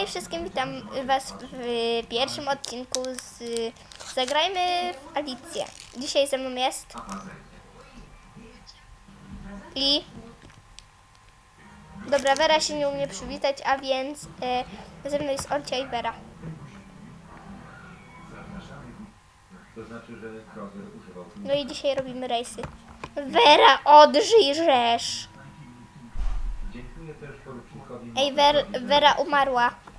Hej wszystkim, witam was w pierwszym odcinku z Zagrajmy w Alicję. Dzisiaj ze mną jest i Dobra, Wera się nie umie przywitać, a więc e, ze mną jest Olcia i Wera. To znaczy, że Kroger używał No i dzisiaj robimy rejsy. Wera, odżyj rzesz! Dziękuję też porucznikowi. Ej, Wer, Wera umarła.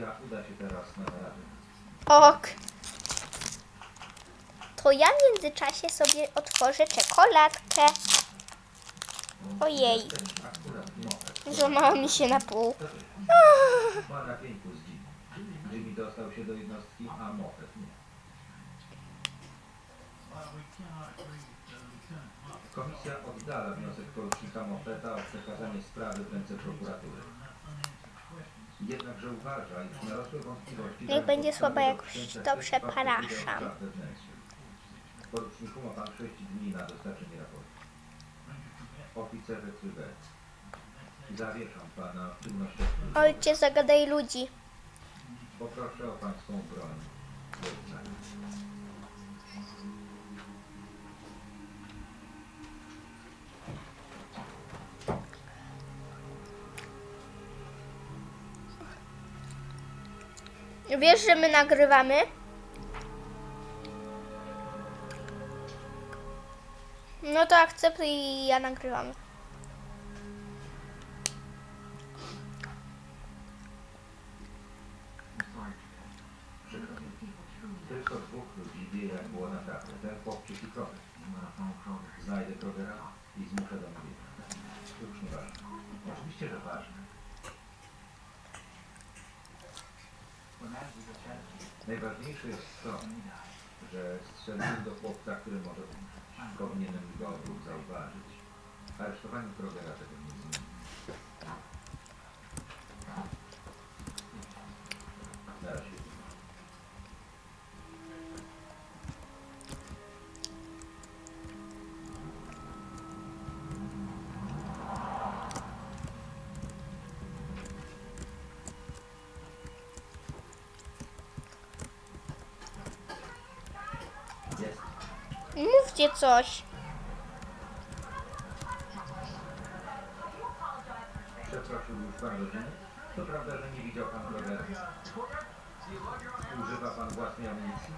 Komisja uda się teraz na naradę. Ok. To ja w międzyczasie sobie otworzę czekoladkę. Ojej, Akurat złamała mi się na pół. ma na pięku z Jimmy. Jimmy dostał się do jednostki, a Moffat nie. Komisja oddala wniosek porucznika Moffeta o przekazanie sprawy w ręce prokuratury. Jednakże uważa, iż narosłe wątpliwości... Niech będzie słaba, jak to przepraszam. Poruczniku ma pan 6 dni na dostarczenie raportu. Oficerze Cyber. Zawieszam pana w czynnościach. Ojcze, zagadaj ludzi. Poproszę o pańską broń. Wiesz, że my nagrywamy? No to akceptuj i ja nagrywam. Tylko dwóch ludzi wie, jak było naprawdę. Ten chłopczyk i Kroger. Znajdę Krogera i zmuszę do mnie. Już nie ważne. Oczywiście, że ważne. Najważniejsze jest to, że strzeliłem do chłopca, który może umrzeć. Powinienem go zauważyć. Aresztowanie Krogera tego nie zmieni. Na razie. Jest. Mówcie coś. Przeprosił już pan rodziny? To prawda, że nie widział pan Krogera? Używa pan własnej amunicji?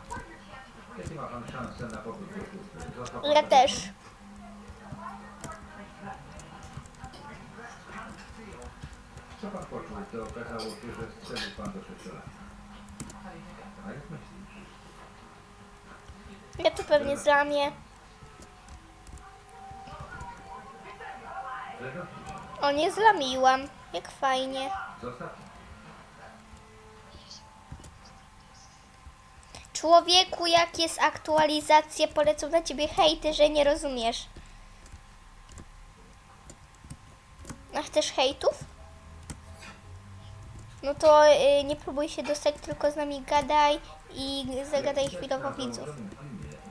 Jakie ma pan szanse na powrót do służby? Ja też. Co pan poczuł, gdy okazało się, że strzelił pan do sześciolatki? A jak myślisz? Ja to pewnie złamię. O, nie zlamiłam. Jak fajnie. Człowieku, jak jest aktualizacja, polecą na ciebie hejty, że nie rozumiesz. A chcesz hejtów? No to y, nie próbuj się dostać, tylko z nami gadaj i zagadaj chwilowo widzów.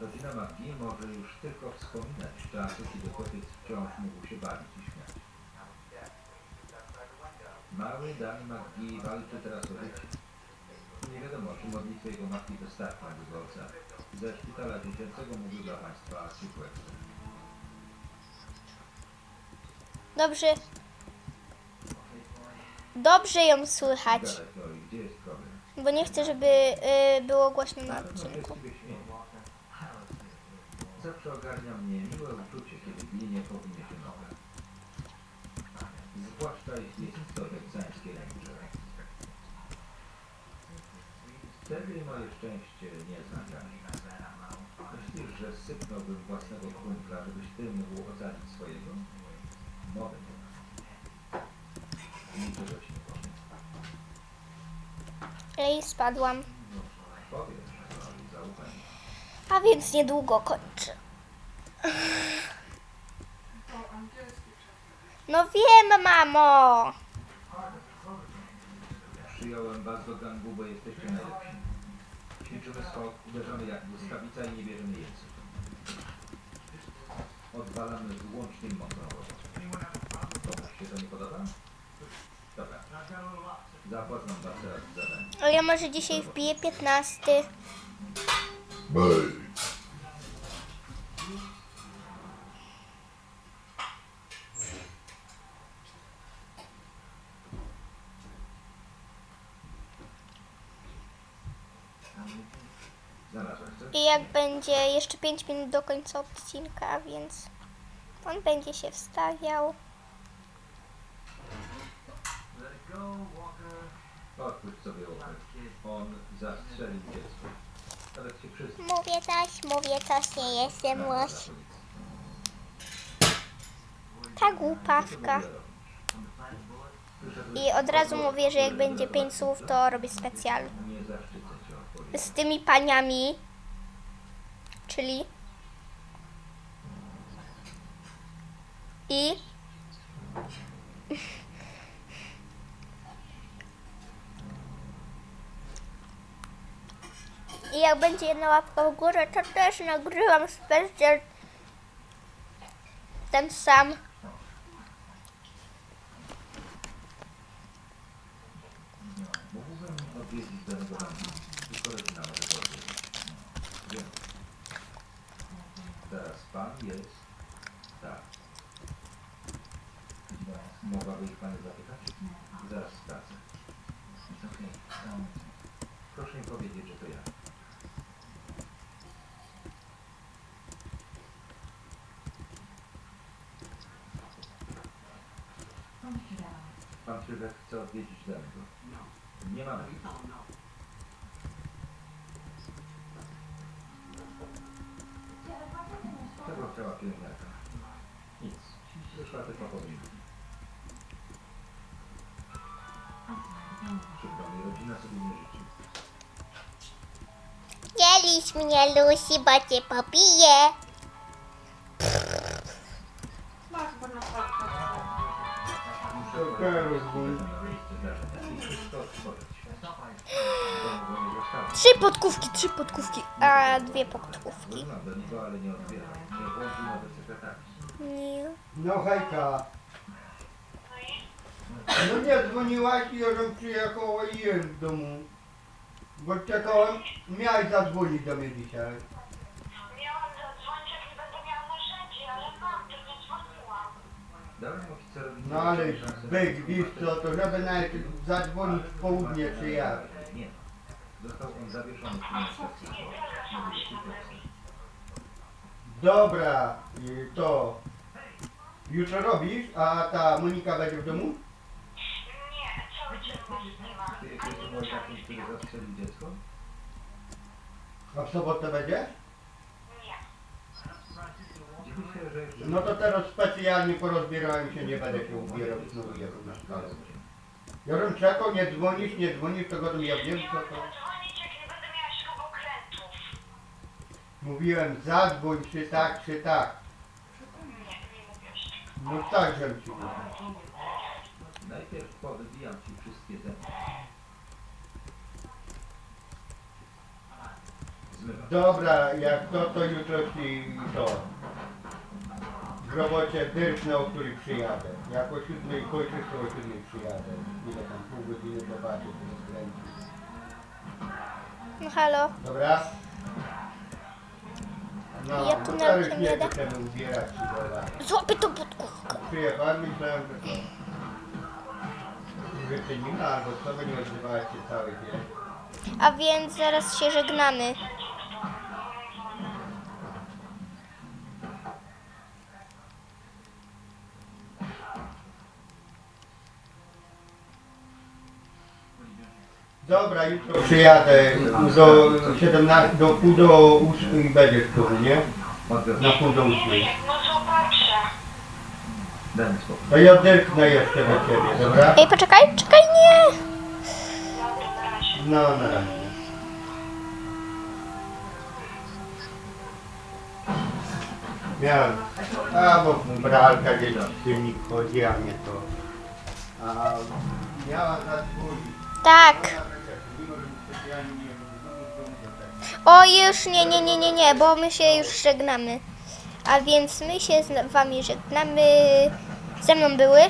Rodzina McGee może już tylko wspominać czasy, kiedy chłopiec wciąż mógł się bawić i śmiać. Mały Danny McGee walczy teraz o życie. Nie wiadomo, czy modlitwy jego matki wystarczą, by go ocalić. Ze szpitala dziecięcego mówił dla Państwa Archibald. Dobrze. Dobrze ją słychać, Gadaj, Chloe, gdzie jest problem? bo nie chcę, żeby y, było głośno na się z odcinku. Zawsze ogarnia mnie miłe uczucie, kiedy ginie po mnie się. Zwłaszcza jeśli jest to teksańskie ranger. Wtedy moje szczęście nie zna. Myślisz, że sypnąłbym własnego kumpla, żebyś ty mógł ocalić swojego? Mogę to. Niczego ci nie powiem. Ej, spadłam. Powiem, że zaufaj. A więc niedługo kończę. No wiem, mamo. Przyjąłem was do gangu, bo jesteście najlepsi. Ćwiczymy skok, uderzamy jak błyskawica i nie bierzemy jeńców. Odwalamy wyłącznie robotę. Komuś się to nie podoba? Zapoznam was teraz z zadaniem. A ja może dzisiaj wbiję 15. Znalazłaś I jak będzie jeszcze 5 minut do końca odcinka, więc on będzie się wstawiał. Odpuść sobie ucho. On zastrzelił dziecko. Nawet się przyznał. Mówię coś, mówię coś, nie jestem łoś. Ta głupawka. I od razu mówię, że jak będzie 5 słów, to robię specjal. Nie zaszczycę cię odpowiedzią. Z tymi paniami. Czyli. I. I jak będzie jedna łapka w górę, to też nagrywam specjal ten sam. Mógłbym odwiedzić danego banku. Tylko rodzina może powiedzieć. Wiem. Teraz pan jest... Tak. Mogłaby ich pani zapytać? Zaraz sprawdzę. Okej. Proszę mi powiedzieć, że to ja. Pan Sylwek chce odwiedzić danego. Nie mamy. Czego chciała pielęgniarka? Nic. Wyszła tylko po mnie. Przykro mi, rodzina sobie nie życzy. Nie licz mnie, Lucy, bo cię pobiję. Trzy podkówki, trzy podkówki, a dwie podkówki. Nie. No hejka. No nie dzwoniłaś i ja żem przyjechała i jest w domu. Bo czekałem, miałeś zadzwonić do mnie dzisiaj. Miałam zadzwonić, jak nie będę miała narzędzi, ale mam, to nie dzwoniłam. Dałem oficerowi... No ale byk, wiesz co, to żeby nawet zadzwonić w południe przyjechać. Nie. Został on zawieszony w ministerstwie. Mówię ci proszę. Dobra, i to jutro robisz, a ta Monika będzie w domu? Nie, cały dzień was nie ma. Ty jesteś który? A w sobotę będzie? Nie. No to teraz specjalnie porozbierałem się, nie będę się ubierał znowu jechał na szkołę. Ja czekał, nie dzwonisz, nie dzwonisz, to godem ja wiem co to. zadzwonić, jak nie będę miała śrubokrętów. Mówiłem zadzwoń czy tak, czy tak. Nie, nie mówisz. No tak, żem ci mówił. Najpierw powybijam ci wszystkie zęby. Dobra, jak to, to jutro ci to. W robocie dyrknę, o której przyjadę. Jak o siódmej kończysz, to o siódmej przyjadę. Ile tam, pół godziny zobaczę, to skręci. No halo. Dobra? No, Ja tu nawet już nie nie da. chcemy ubierać się, dobra. Złapię tą podkówkę. Przyjechałem, myślałem, że to... Wycenina albo co, by nie odzywałeś się cały dzień. A więc zaraz się żegnamy. Dobra, jutro przyjadę do 17, do pół do 8 i będziesz tu, nie? Na pół do 8. No. To ja dyrknę jeszcze do ciebie, dobra? Ej, poczekaj, czekaj, nie. No na razie. Na. Miałem, a bo bralka gdzieś silnik chodzi, a nie to. A miała zadzwonić. Tak. O, już nie, nie, nie, nie, nie, bo my się już żegnamy. A więc my się z wami żegnamy. Ze mną były